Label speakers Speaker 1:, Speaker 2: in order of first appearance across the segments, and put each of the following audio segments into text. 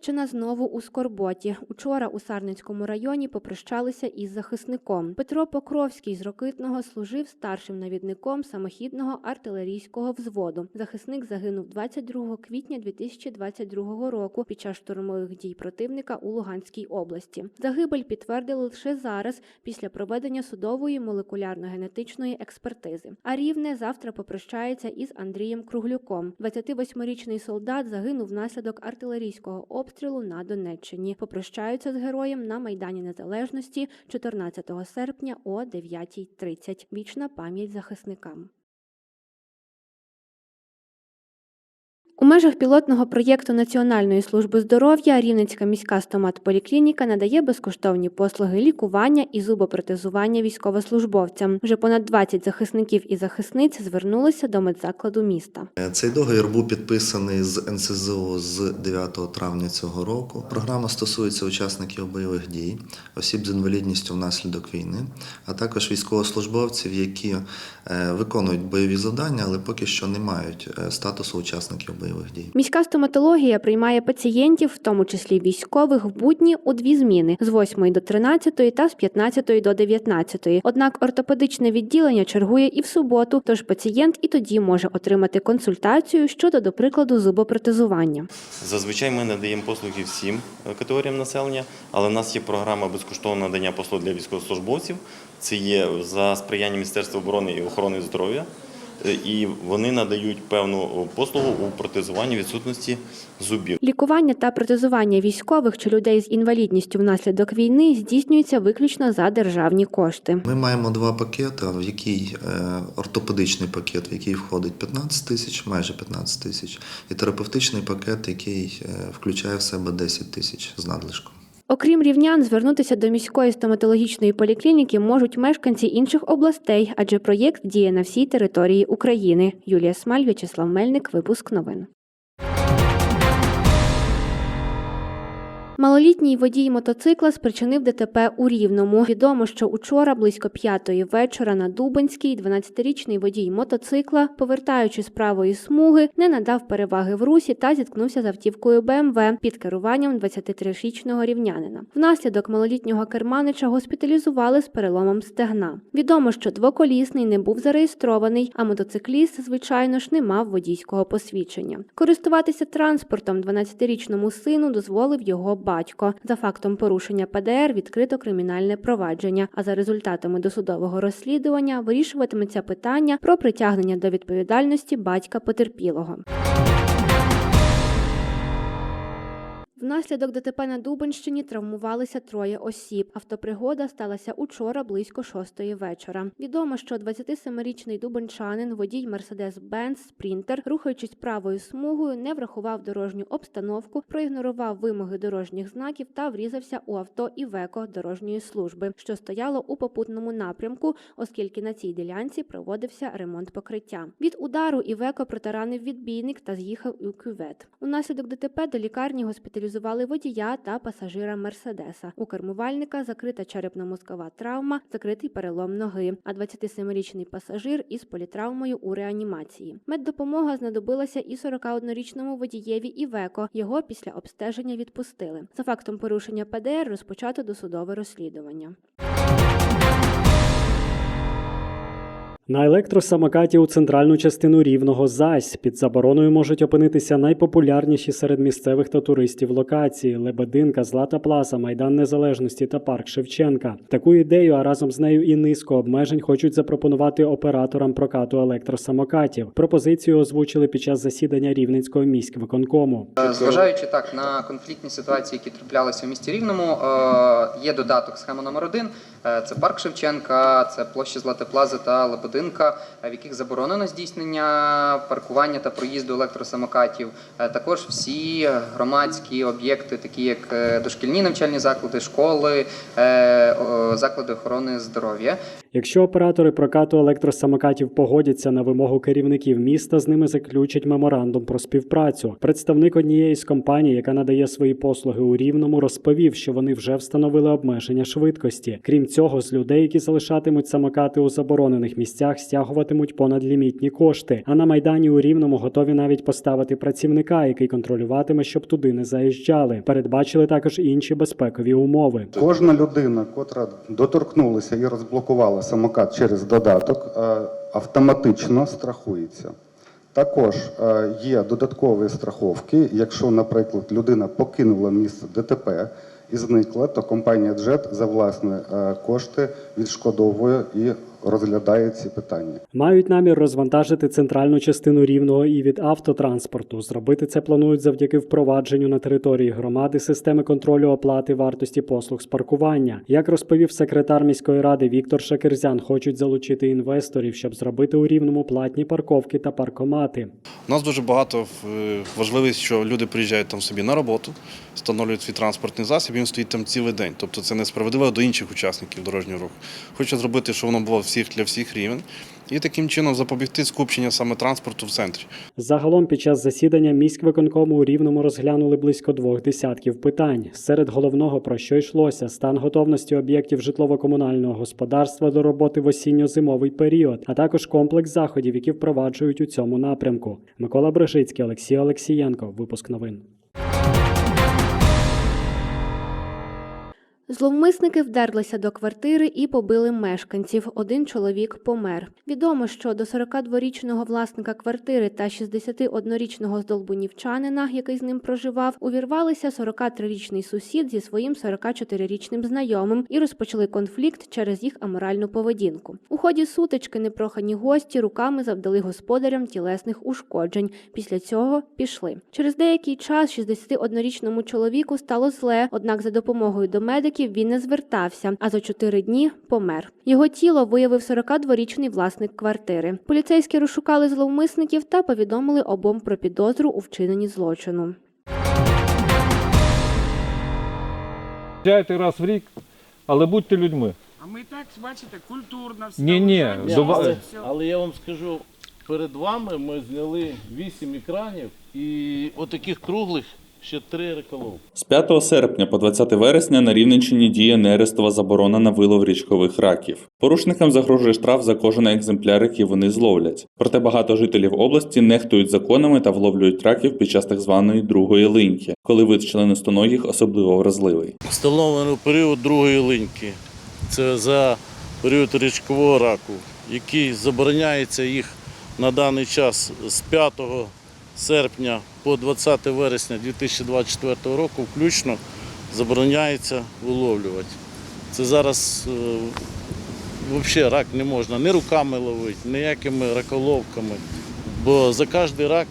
Speaker 1: Рівненщина знову у скорботі. Учора у Сарненському районі попрощалися із захисником. Петро Покровський з Рокитного служив старшим навідником самохідного артилерійського взводу. Захисник загинув 22 квітня 2022 року під час штурмових дій противника у Луганській області. Загибель підтвердили лише зараз, після проведення судової молекулярно-генетичної експертизи. А рівне завтра попрощається із Андрієм Круглюком. 28-річний солдат загинув внаслідок артилерійського обстрілу на Донеччині. Попрощаються з героєм на Майдані Незалежності 14 серпня о 9.30. Вічна пам'ять захисникам. У межах пілотного проєкту Національної служби здоров'я Рівненська міська стоматполіклініка надає безкоштовні послуги лікування і зубопротезування військовослужбовцям. Вже понад 20 захисників і захисниць звернулися до медзакладу міста.
Speaker 2: Цей договір був підписаний з НСЗУ з 9 травня цього року. Програма стосується учасників бойових дій, осіб з інвалідністю внаслідок війни, а також військовослужбовців, які е, виконують бойові завдання, але поки що не мають е, статусу учасників бойових дій.
Speaker 1: Міська стоматологія приймає пацієнтів, в тому числі військових, в будні у дві зміни з 8 до 13 та з 15 до 19. Однак ортопедичне відділення чергує і в суботу, тож пацієнт і тоді може отримати консультацію щодо, до прикладу, зубопротезування.
Speaker 3: Зазвичай ми надаємо послуги всім е, категоріям населення, але в нас є програма безкоштовного надання послуг для військовослужбовців. Це є за сприяння Міністерства оборони і охорони здоров'я. Е, І вони надають певну послугу у протезуванні відсутності зубів.
Speaker 1: Лікування та протезування військових чи людей з інвалідністю внаслідок війни здійснюється виключно за державні кошти.
Speaker 2: Ми маємо два пакети, в який е, ортопедичний пакет, в який входить 15 тисяч, майже 15 тисяч, і терапевтичний пакет, який е, включає в себе 10 тисяч з надлишком.
Speaker 1: Окрім рівнян, звернутися до міської стоматологічної поліклініки можуть мешканці інших областей, адже проєкт діє на всій території України. Юлія Смаль, В'ячеслав Мельник, випуск новин. Малолітній водій мотоцикла спричинив ДТП у Рівному. Відомо, що учора близько п'ятої вечора на Дубинській 12-річний водій мотоцикла, повертаючи з правої смуги, не надав переваги в русі та зіткнувся з автівкою БМВ під керуванням 23-річного рівнянина. Внаслідок малолітнього керманича госпіталізували з переломом стегна. Відомо, що двоколісний не був зареєстрований, а мотоцикліст, звичайно ж, не мав водійського посвідчення. Користуватися транспортом 12-річному сину дозволив його батько. За фактом порушення ПДР відкрито кримінальне провадження. А за результатами досудового розслідування вирішуватиметься питання про притягнення до відповідальності батька потерпілого. Внаслідок ДТП на Дубенщині травмувалися троє осіб. Автопригода сталася учора близько шостої вечора. Відомо, що 27-річний дубенчанин, водій Mercedes-Benz Sprinter, рухаючись правою смугою, не врахував дорожню обстановку, проігнорував вимоги дорожніх знаків та врізався у авто Івеко дорожньої служби, що стояло у попутному напрямку, оскільки на цій ділянці проводився ремонт покриття. Від удару Івеко протаранив відбійник та з'їхав у кювет. Унаслідок ДТП до лікарні госпіталізували водія та пасажира Мерседеса. У кермувальника закрита черепно-мозкова травма, закритий перелом ноги, а 27-річний пасажир із політравмою у реанімації. Меддопомога знадобилася і 41-річному водієві Івеко. Його після обстеження відпустили. За фактом порушення ПДР розпочато досудове розслідування.
Speaker 4: На електросамокаті у центральну частину рівного зась під забороною можуть опинитися найпопулярніші серед місцевих та туристів локації: Лебединка, Злата Пласа, Майдан Незалежності та Парк Шевченка. Таку ідею, а разом з нею і низку обмежень хочуть запропонувати операторам прокату електросамокатів. Пропозицію озвучили під час засідання Рівненського міськвиконкому.
Speaker 5: Е, Зважаючи так на конфліктні ситуації, які траплялися в місті Рівному, е, є додаток схема номер один. Е, Це парк Шевченка, це площа Злата Плаза та Лебединка, е, в яких заборонено здійснення паркування та проїзду електросамокатів. Е, Також всі громадські об'єкти, такі як е, дошкільні навчальні заклади, школи, заклади охорони здоров'я.
Speaker 4: Якщо оператори прокату електросамокатів погодяться на вимогу керівників міста, з ними заключать меморандум про співпрацю. Представник однієї з компаній, яка надає свої послуги у Рівному, розповів, що вони вже встановили обмеження швидкості. Крім цього, з людей, які залишатимуть самокати у заборонених місцях, стягуватимуть понадлімітні кошти. А на майдані у Рівному готові навіть поставити працівника, який контролюватиме, щоб туди не заїжджали. Передбачили також інші безпекові умови.
Speaker 6: Кожна людина, котра доторкнулася і розблокувала самокат через додаток, е, автоматично страхується. Також е, є додаткові страховки. Якщо, наприклад, людина покинула місце ДТП і зникла, то компанія Джет за власні е, кошти відшкодовує і розглядає ці питання.
Speaker 4: Мають намір розвантажити центральну частину рівного і від автотранспорту. Зробити це планують завдяки впровадженню на території громади системи контролю оплати вартості послуг з паркування. Як розповів секретар міської ради Віктор Шакерзян, хочуть залучити інвесторів, щоб зробити у рівному платні парковки та паркомати.
Speaker 7: У нас дуже багато е, важливість, що люди приїжджають там собі на роботу, встановлюють свій транспортний засіб, і він стоїть там цілий день. Тобто це несправедливо до інших учасників дорожнього руху. Хочу зробити, щоб воно було всіх для всіх рівень, і таким чином запобігти скупчення саме транспорту в центрі.
Speaker 4: Загалом під час засідання міськвиконкому у Рівному розглянули близько двох десятків питань. Серед головного про що йшлося стан готовності об'єктів житлово-комунального господарства до роботи в осінньо-зимовий період, а також комплекс заходів, які впроваджують у цьому напрямку. Микола Брежицький, Олексій Олексієнко. Випуск новин.
Speaker 1: Зловмисники вдерлися до квартири і побили мешканців. Один чоловік помер. Відомо, що до 42-річного власника квартири та 61-річного здолбунівчанина, який з ним проживав, увірвалися 43-річний сусід зі своїм 44-річним знайомим і розпочали конфлікт через їх аморальну поведінку. У ході сутички непрохані гості руками завдали господарям тілесних ушкоджень. Після цього пішли. Через деякий час 61-річному чоловіку стало зле, однак за допомогою до медиків він не звертався, а за чотири дні помер. Його тіло виявив 42-річний власник квартири. Поліцейські розшукали зловмисників та повідомили обом про підозру у вчиненні злочину.
Speaker 8: Приїжджайте раз в рік, але будьте людьми.
Speaker 9: А ми так, бачите, культурно все.
Speaker 8: Ні, ні, до
Speaker 9: все,
Speaker 8: але-
Speaker 9: все.
Speaker 10: Але я вам скажу, перед вами ми зняли 8 екранів і отаких круглих ще 3 реколов.
Speaker 11: З 5 серпня по 20 вересня на Рівненщині діє нерестова заборона на вилов річкових раків. Порушникам загрожує штраф за кожен екземпляр, який вони зловлять. Проте багато жителів області нехтують законами та вловлюють раків під час так званої другої линьки, коли вид членистоногих особливо вразливий.
Speaker 10: Встановлено період другої линьки. Це за період річкового раку, який забороняється їх на даний час з 5 серпня по 20 вересня 2024 року включно забороняється виловлювати. Це зараз взагалі рак не можна ні руками ловити, ніякими раколовками, бо за кожний рак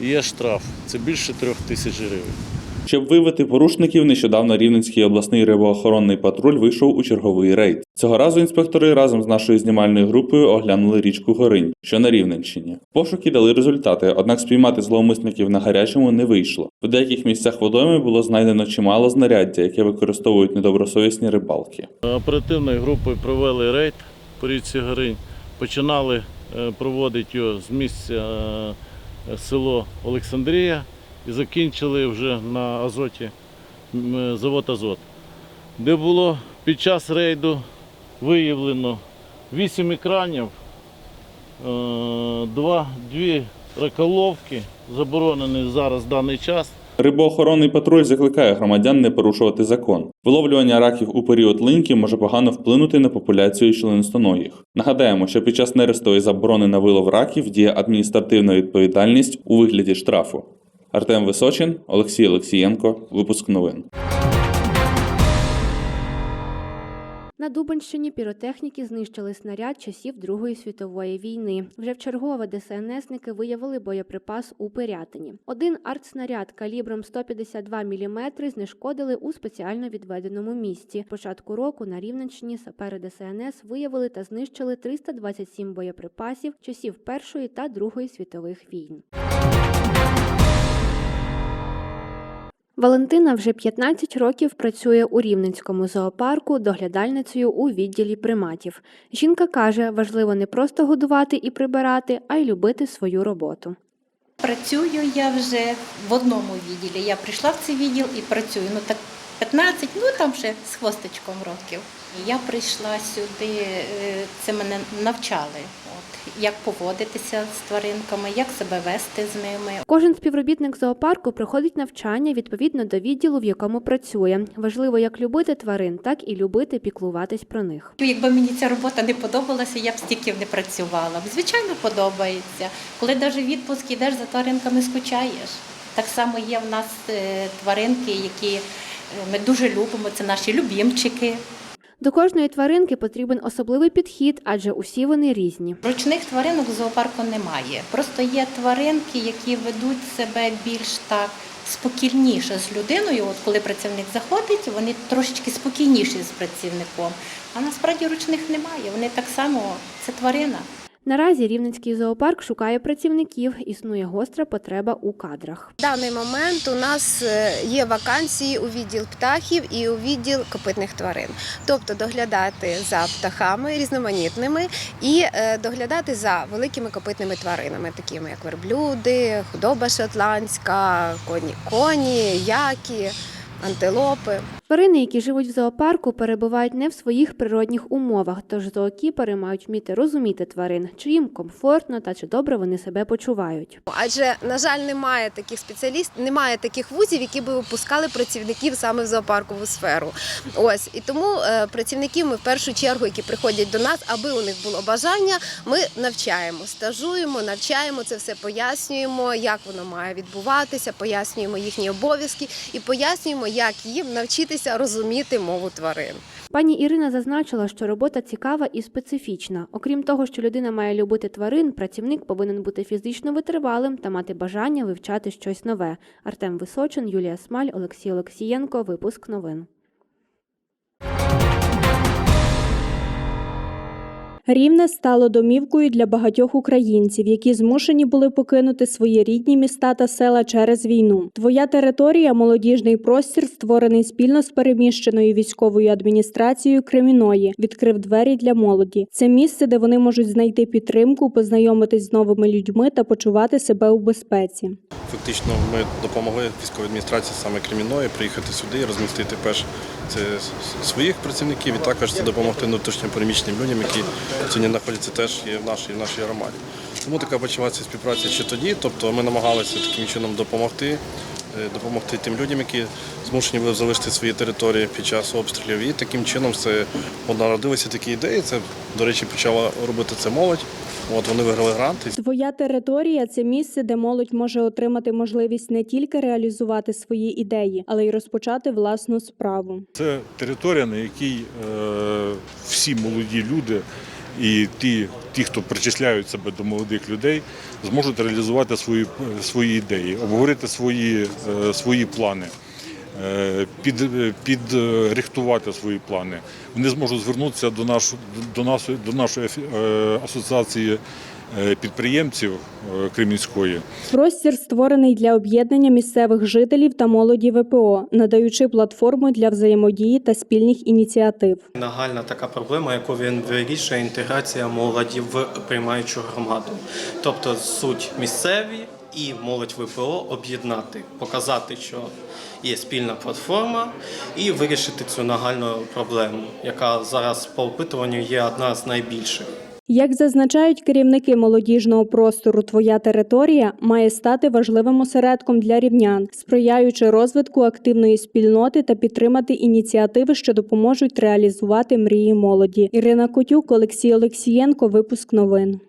Speaker 10: є штраф. Це більше трьох тисяч гривень.
Speaker 11: Щоб виявити порушників, нещодавно Рівненський обласний рибоохоронний патруль вийшов у черговий рейд. Цього разу інспектори разом з нашою знімальною групою оглянули річку Горинь, що на Рівненщині. Пошуки дали результати, однак спіймати зловмисників на гарячому не вийшло. В деяких місцях водойми було знайдено чимало знаряддя, яке використовують недобросовісні рибалки.
Speaker 10: Оперативною групою провели рейд по річці Горинь. Починали е, проводити його з місця е, село Олександрія і закінчили вже на Азоті е, завод Азот, де було під час рейду виявлено 8 екранів, е, два, дві раколовки, заборонені зараз в даний час.
Speaker 11: Рибоохоронний патруль закликає громадян не порушувати закон. Виловлювання раків у період линьки може погано вплинути на популяцію членистоногих. Нагадаємо, що під час нерестової заборони на вилов раків діє адміністративна відповідальність у вигляді штрафу. Артем Височин, Олексій Олексієнко, випуск новин.
Speaker 1: На Дубанщині піротехніки знищили снаряд часів Другої світової війни. Вже вчергове ДСНСники виявили боєприпас у Пирятині. Один артснаряд калібром 152 мм знешкодили у спеціально відведеному місці. Початку року на Рівненщині сапери ДСНС виявили та знищили 327 боєприпасів часів Першої та Другої світових війн. Валентина вже 15 років працює у Рівненському зоопарку доглядальницею у відділі приматів. Жінка каже, важливо не просто годувати і прибирати, а й любити свою роботу.
Speaker 12: Працюю я вже в одному відділі. Я прийшла в цей відділ і працюю. Ну так 15, ну там ще з хвостичком років. Я прийшла сюди, е, це мене навчали, як поводитися з тваринками, як себе вести з ними.
Speaker 1: Кожен співробітник зоопарку проходить навчання відповідно до відділу, в якому працює. Важливо як любити тварин, так і любити піклуватись про них.
Speaker 12: Якби мені ця робота не подобалася, я б стільки не працювала. Звичайно, подобається. Коли навіть відпуск йдеш за тваринками, скучаєш. Так само є в нас е, тваринки, які е, ми дуже любимо. Це наші любімчики.
Speaker 1: До кожної тваринки потрібен особливий підхід, адже усі вони різні.
Speaker 12: Ручних тваринок в зоопарку немає. Просто є тваринки, які ведуть себе більш так спокійніше з людиною. От коли працівник заходить, вони трошечки спокійніші з працівником. А насправді ручних немає. Вони так само це тварина.
Speaker 1: Наразі Рівненський зоопарк шукає працівників, існує гостра потреба у кадрах.
Speaker 13: В даний момент у нас е, є вакансії у відділ птахів і у відділ копитних тварин, тобто доглядати за птахами різноманітними і е, доглядати за великими копитними тваринами, такими як верблюди, худоба шотландська, коні, коні, яки, антилопи.
Speaker 1: Тварини, які живуть в зоопарку, перебувають не в своїх природних умовах, тож зоокіпери мають вміти розуміти тварин, чи їм комфортно та чи добре вони себе почувають.
Speaker 13: Адже, на жаль, немає таких спеціалістів, немає таких вузів, які би випускали працівників саме в зоопаркову сферу. Ось і тому е, працівників ми в першу чергу, які приходять до нас, аби у них було бажання, ми навчаємо, стажуємо, навчаємо це все, пояснюємо, як воно має відбуватися, пояснюємо їхні обов'язки і пояснюємо, як їм навчитися розуміти мову тварин.
Speaker 1: Пані Ірина зазначила, що робота цікава і специфічна. Окрім того, що людина має любити тварин, працівник повинен бути фізично витривалим та мати бажання вивчати щось нове. Артем Височин, Юлія Смаль, Олексій Олексієнко. Випуск новин.
Speaker 14: Рівне стало домівкою для багатьох українців, які змушені були покинути свої рідні міста та села через війну. Твоя територія молодіжний простір, створений спільно з переміщеною військовою адміністрацією Креміної, відкрив двері для молоді. Це місце, де вони можуть знайти підтримку, познайомитись з новими людьми та почувати себе у безпеці.
Speaker 7: Фактично, ми допомогли військовій адміністрації саме Креміної приїхати сюди і розмістити перш це своїх працівників і також це допомогти внутрішньо переміщеним людям, які сьогодні знаходяться теж і в нашій, в нашій громаді. Тому така почалася співпраця ще тоді. Тобто ми намагалися таким чином допомогти, е, допомогти тим людям, які змушені були залишити свої території під час обстрілів. І таким чином це народилися такі ідеї. Це, до речі, почала робити це молодь. От вони виграли гранти.
Speaker 14: Твоя територія це місце, де молодь може отримати можливість не тільки реалізувати свої ідеї, але й розпочати власну справу.
Speaker 8: Це територія, на якій е, всі молоді люди і ті, ті, хто причисляють себе до молодих людей, зможуть реалізувати свої, свої ідеї, обговорити свої, е, свої плани. Е, Під, підрихтувати свої плани. Вони зможуть звернутися до, нашу, до, нашої, до нашої е, асоціації е, підприємців е, Кремінської.
Speaker 14: Простір створений для об'єднання місцевих жителів та молоді ВПО, надаючи платформу для взаємодії та спільних ініціатив.
Speaker 15: Нагальна така проблема, яку він вирішує інтеграція молоді в приймаючу громаду. Тобто суть місцеві і молодь ВПО об'єднати, показати, що є спільна платформа, і вирішити цю нагальну проблему, яка зараз по опитуванню є одна з найбільших.
Speaker 14: Як зазначають керівники молодіжного простору, твоя територія має стати важливим осередком для рівнян, сприяючи розвитку активної спільноти та підтримати ініціативи, що допоможуть реалізувати мрії молоді. Ірина Котюк, Олексій Олексієнко. Випуск новин.